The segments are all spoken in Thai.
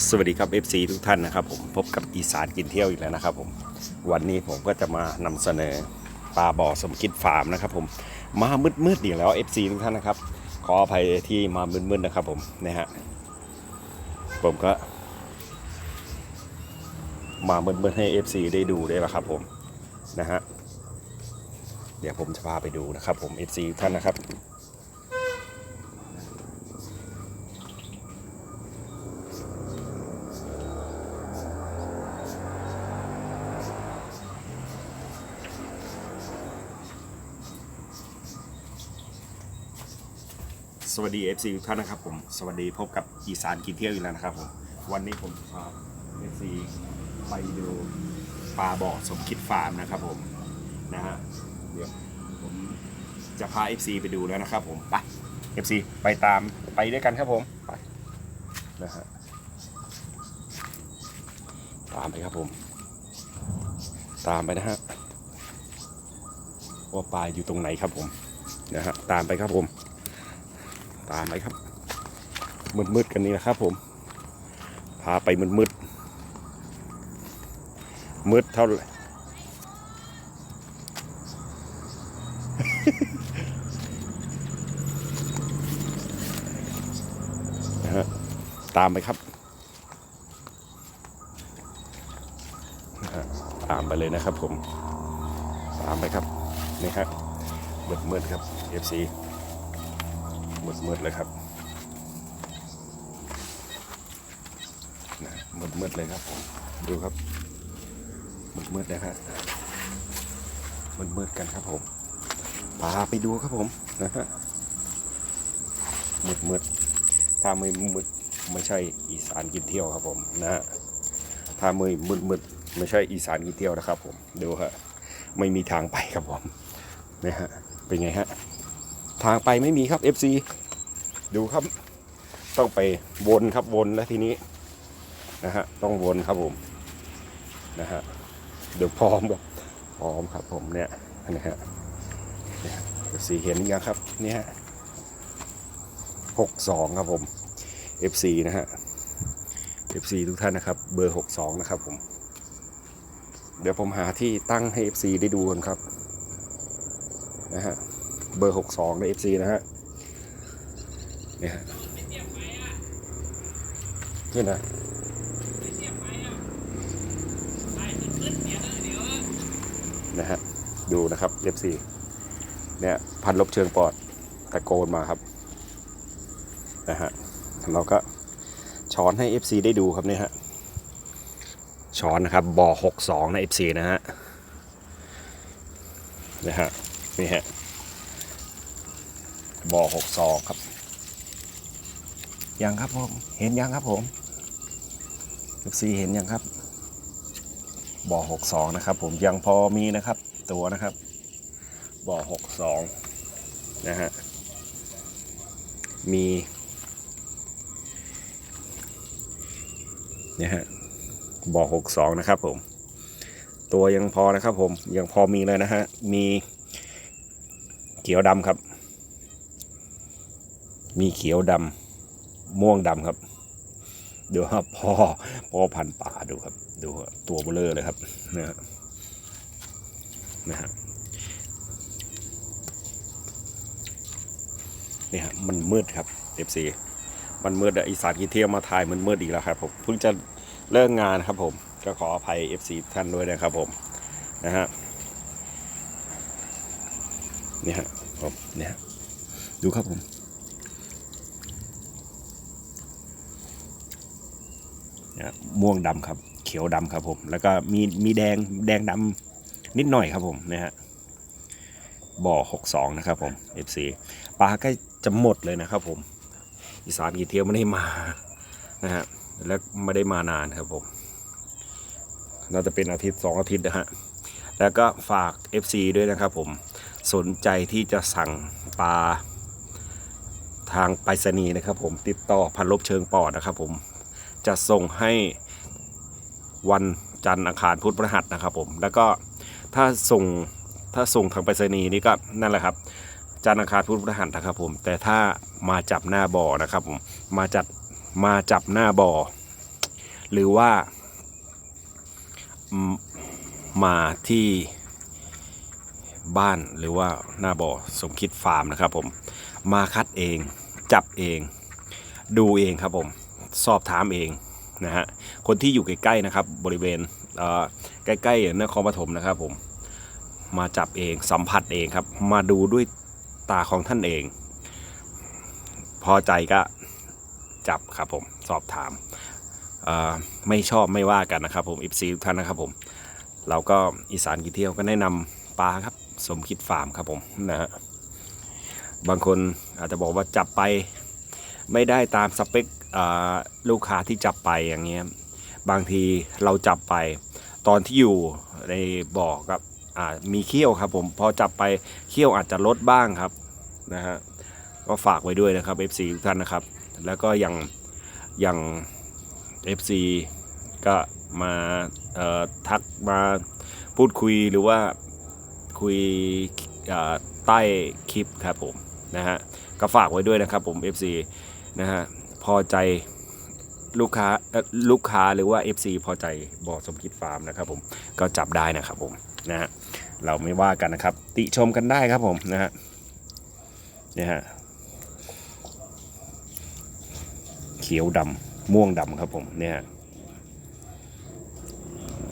สวัสดีครับ FC ทุกท่านนะครับผมพบกับอีสานกินเที่ยวอีกแล้วนะครับผมวันนี้ผมก็จะมานำเสนอปลาบ่อสมคิดฟาร์มนะครับผมมามืดๆอีกแล้ว FC ทุกท่านนะครับ ขออภัยที่มามืดๆนะครับผมนะฮะผมก็ มามืดๆให้ FC ได้ดูได้ล้วครับผมนะฮะเดี๋ยวผมจะพาไปดูนะครับผม FC ทุกท่านนะครับ สวัสดี FC ทุกท่านนะครับผมสวัสดีพบกับอีสานกินเที่ยวอีกแล้วนะครับผมวันนี้ผมจะพา FC ไปดูปลาบ่อสมคิดฟาร์มนะครับผมนะฮะเดี๋ยวผมจะพา FC ไปดูแล้วนะครับผมไป FC ไปตามไปด้วยกันครับผมไปนะฮะตามไปครับผม ตามไปนะฮะว่าปลาอยู่ตรงไหนครับผมนะฮะตามไปครับผม ตามไปครับ มืดๆกันนี่นะครับผม พาไปมืดๆมืดเท่าไหร่นะฮะตามไปครับ ตามไปเลยนะครับผม ตามไปครับ นี่ครับมืดๆครับ FC มืดเลยครับนะมืดเลยครับผมดูครับมืดๆนะฮะมืดกันครับผมพาไปดูครับผมนะฮะมืดๆถ้าไม่มืดไม่ใช่อีสานกินเที่ยวครับผมนะฮะถ้าไม่มืดไม่ใช่อีสานกินเที่ยวนะครับ ผมดูฮะไม่มีทางไปครับผมนะฮะเป็นไงฮะทางไปไม่มีครับ FC ดูครับ ต้องไปวนครับวนแล้วทีนี้นะฮะต้องวนครับผมนะฮะเดี๋ยวพร้อมครับพร้อมครับผมเนี่ยนะฮะเนี่เห็นยังครับเนี่ยหกสองครับผม FC นะฮะ FC ทุกท่านนะครับ เบอร์หกสองนะครับผม เดี๋ยวผมหาที่ตั้งให้ FC ได้ดูกันครับ นะฮะ เบอร์ 62 ใน FC นะฮะ นี่ฮะนี่นะนะฮะดูนะครับ FC เนี่ยพันลบเชิงปอดตะโกนมาครับนะฮะเราก็ช้อนให้ FC ได้ดูครับเนี่ยฮะช้อนนะครับบอ62ใน FC นะฮะนะฮะนี่ฮะบ่อหกซองครับ ยังครับผมเห็นยังครับผมเอฟซีเห็นยังครับบ่อหกสองนะครับ ผมยังพอมีนะครับ ตัวนะครับบ่อหกสองนะฮะมีนี่ยฮะบ่อหกสองนะครับผม ตัวยังพอนะครับผมยังพอมีเลยนะฮะมีเขียวดำครับ มีเขียวดำ ม่วงดำครับดูครับพ่อพ่อพันป่าดูครับ ดูตัวเบลอเลยครับนะฮะนะฮะนี่ฮะมันมืดครับ FC มันมืดอะอีสานกีเที่ยวมาถ่ายมันมืดอีกแล้วครับผมเพิ่งจะเลิกงานครับผม ก็ขออภัย FC ท่านด้วยนะครับผมนะฮะนี่ฮะผมเนี่ยฮะดูครับผม นะ ม่วงดำครับ เขียวดำครับผม แล้วก็มีมีแดงแดงดำนิดหน่อยครับผมนะฮะบ่อ 62 นะครับผม FC ปลาใกล้จะหมดเลยนะครับผมอีสานกี่เที่ยวไม่ได้มานะฮะและไม่ได้มานานครับผมน่าจะเป็นอาทิตย์สองอาทิตย์นะฮะแล้วก็ฝาก FC ด้วยนะครับผมสนใจที่จะสั่งปลาทางไปรษณีย์นะครับผมติดต่อพันลบเชิงปอดนะครับผม จะส่งให้วันจันทร์อังคารพุธพฤหัสนะครับผมแล้วก็ถ้าส่งถ้าส่งทางไปรษณีย์นี่ก็นั่นแหละครับจันทร์อังคารพุธพฤหัสนะครับผมแต่ถ้ามาจับหน้าบ่อนะครับผมมาจัดมาจับหน้าบ่อหรือว่ามมาที่บ้านหรือว่าหน้าบ่อสมคิดฟาร์มนะครับผมมาคัดเองจับเอง ดูเองครับผม สอบถามเองนะฮะคนที่อยู่ใกล้ๆนะครับบริเวณเใกล้ๆนครปฐมนะครับผมมาจับเองสัมผัสเองครับ มาดูด้วยตาของท่านเอง พอใจก็จับครับผมสอบถามไม่ชอบไม่ว่ากันนะครับผมอิฟซีทุกท่านนะครับผมเราก็อีสานกีเที่ยวก็แนะนำปลาครับสมคิดฟาร์มครับผมนะฮะบางคนอาจจะบอกว่าจับไปไม่ได้ตามสเปค ลูกค้าที่จับไปอย่างเงี้ยบางทีเราจับไป ตอนที่อยู่ในบ่อกับมีเขี้ยวครับผมพอจับไปเขี้ยวอาจจะลดบ้างครับนะฮะก็ฝากไว้ด้วยนะครับ FC ทุกท่านนะครับ แล้วก็อย่างอย่าง FC ก็มาทักมาพูดคุยหรือว่าคุยใต้คลิปครับผมนะฮะก็ฝากไว้ด้วยนะครับผม FC นะฮะ พอใจลูกค้าลูกค้าหรือว่า FC พอใจบอสมคิดฟาร์มนะครับผมก็จับได้นะครับผมนะฮะเราไม่ว่ากันนะครับ ติชมกันได้ครับผมนะฮะเนี่ยฮะเขียวดำม่วงดำครับผมเนี่ยฮะ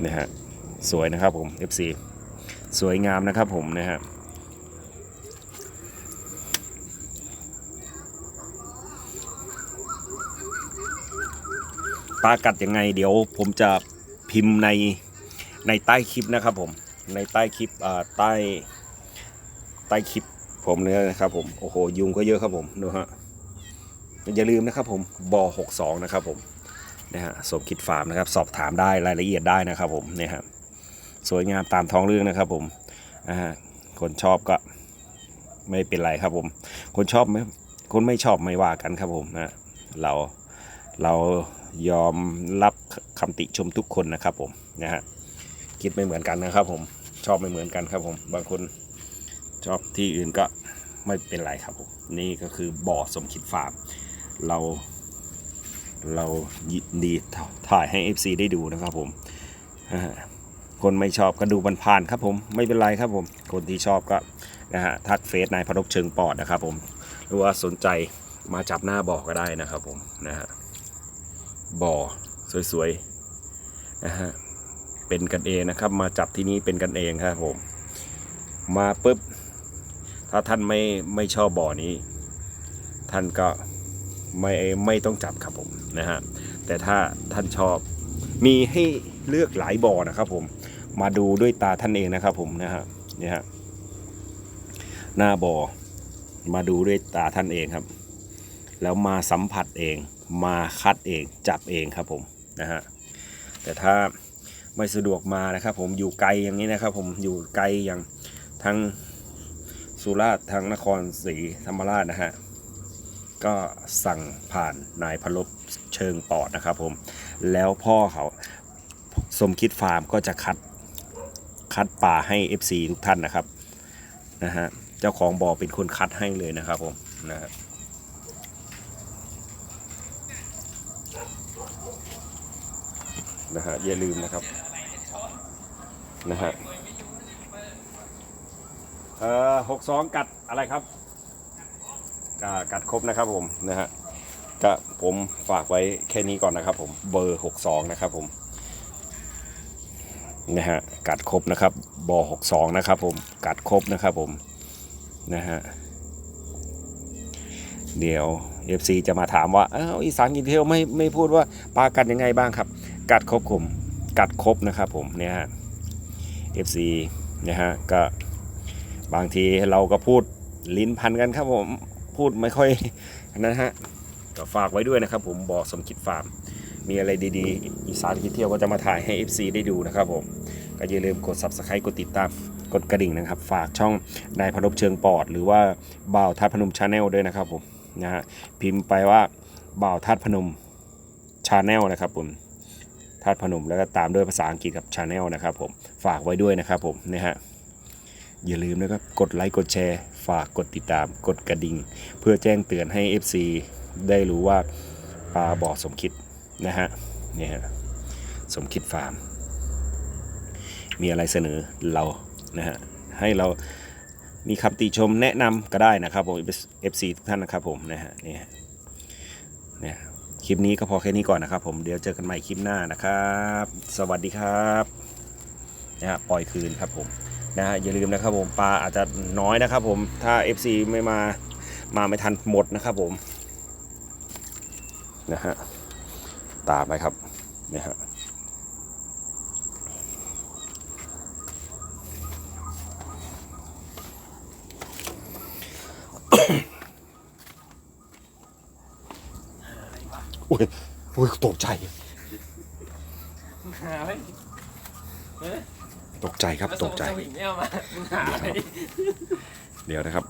เนี่ยฮะสวยนะครับผม FC สวยงามนะครับผมนะฮะ ปลากัดยังไง เดี๋ยวผมจะพิมพ์ในในใต้คลิปนะครับผมในใต้คลิปใต้ใต้คลิปผมเนี่ยนะครับผมโอ้โหยุงก็เยอะครับผมดูฮะอย่าลืมนะครับผมบอ62นะครับผมนะฮะสมคิดฟาร์มนะครับสอบถามได้รายละเอียดได้นะครับผมเนี่ยฮะสวยงามตามท้องเรื่องนะครับผมนะฮะคนชอบก็ไม่เป็นไรครับผม คนชอบไม่คนไม่ชอบไม่ว่ากันครับผมนะเราเรา ยอมรับคำติชมทุกคนนะครับผมนะฮะคิดไม่เหมือนกันนะครับ ผมชอบไม่เหมือนกันครับ ผมบางคนชอบที่อื่นก็ไม่เป็นไรครับผมนี่ก็คือบ่อสมคิดฟาร์มเรา เรายินดีถ่ายให้ FC ได้ดูนะครับผมคนไม่ชอบก็ดูมันผ่านครับผมไม่เป็นไรครับผม คนที่ชอบก็นะฮะทักเฟซนายพนกเชิงปอดนะครับผมหรือว่าสนใจมาจับหน้าบ่อก็ได้นะครับผมนะฮะ บ่อสวยๆนะฮะเป็นกันเองนะครับ มาจับที่นี่เป็นกันเองครับผม มาปุ๊บ ถ้าท่านไม่ไม่ชอบบ่อนี้ ท่านก็ไม่ไม่ต้องจับครับผมนะฮะแต่ถ้าท่านชอบมีให้เลือกหลายบ่อนะครับผมมาดูด้วยตาท่านเองนะครับผมนะฮะนี่ฮะหน้าบ่อมาดูด้วยตาท่านเองครับ แล้วมาสัมผัสเอง มาคัดเองจับเองครับผมนะฮะแต่ถ้าไม่สะดวกมานะครับ ผมอยู่ไกลอย่างนี้นะครับ ผมอยู่ไกลอย่างทั้งสุราษฎร์ทางนครศรีธรรมราชนะฮะก็สั่งผ่านนายพลบเชิงปอดนะครับ ผมแล้วพ่อเขาสมคิดฟาร์มก็จะคัดคัดป่าให้ FC ทุกท่านนะครับนะฮะเจ้าของบ่อเป็นคนคัดให้เลยนะครับผมนะฮะ นะฮะอย่าลืมนะครับนะฮะเอ่อหกสองกัดอะไรครับก,กัดครบนะครับผมนะฮะก็ผมฝากไว้แค่นี้ก่อนนะครับผมเบอร์หกสองนะครับผมนะฮะกัดครบนะครับบอหกสองนะครับผมกัดครบนะครับผมนะฮะเดี๋ยว FC จะมาถามว่าอ้าวอีสานกินเที่ยวไม่ไม่พูดว่าปลากัดยังไงบ้างครับ กัดครบผมกัดครบนะครับผมเนี่ยฮะ FC นะฮะก็บางทีเราก็พูดลิ้นพันกันครับผมพูดไม่ค่อยนะฮะก็ฝากไว้ด้วยนะครับผมบอกสมคิดฟาร์ม มีอะไรดีๆ อีสานกินเที่ยวก็จะมาถ่ายให้ FC ได้ดูนะครับผมก็อย่าลืมกด Subscribe กดติดตามกดกระดิ่งนะครับ ฝากช่องนายพนมเชิงปอด หรือว่าบ่าวทัดพนมชาแนลด้วยนะครับผมนะฮะพิมพ์ไปว่าบ่าวทัดพนมชาแนลนะครับผมาตุพนมแล้วก็ตามด้วยภาษาอังกฤษกับชาแนลนะครับผมฝากไว้ด้วยนะครับผมนะฮะอย่าลืมนะครับกดไลค์กดแชร์ ฝากกดติดตามกดกระดิ่ง เพื่อแจ้งเตือนให้ FC ได้รู้ว่าปลาบ่อสมคิดนะฮะเนี่ยฮะสมคิดฟาร์ม มีอะไรเสนอเรานะฮะให้เรามีคำติชมแนะนำก็ได้นะครับผม FC ทุกท่านนะครับผมนะฮะเนี่ยเนี่ย คลิปนี้ก็พอแค่นี้ก่อนนะครับ ผมเดี๋ยวเจอกันใหม่คลิปหน้านะครับ สวัสดีครับนะฮะปล่อยคืนครับผมนะฮะอย่าลืมนะครับผมปลาอาจจะน้อยนะครับ ผมถ้า FC ไม่มามาไม่ทันหมดนะครับผมนะฮะตามไปครับนะฮะ อุ้ยอุ้ยตกใจหาไว้ตกใจครับตกใจ แล้วส่งสวิงไม่เอามามึงหาไปดิเดี๋ยวนะครับ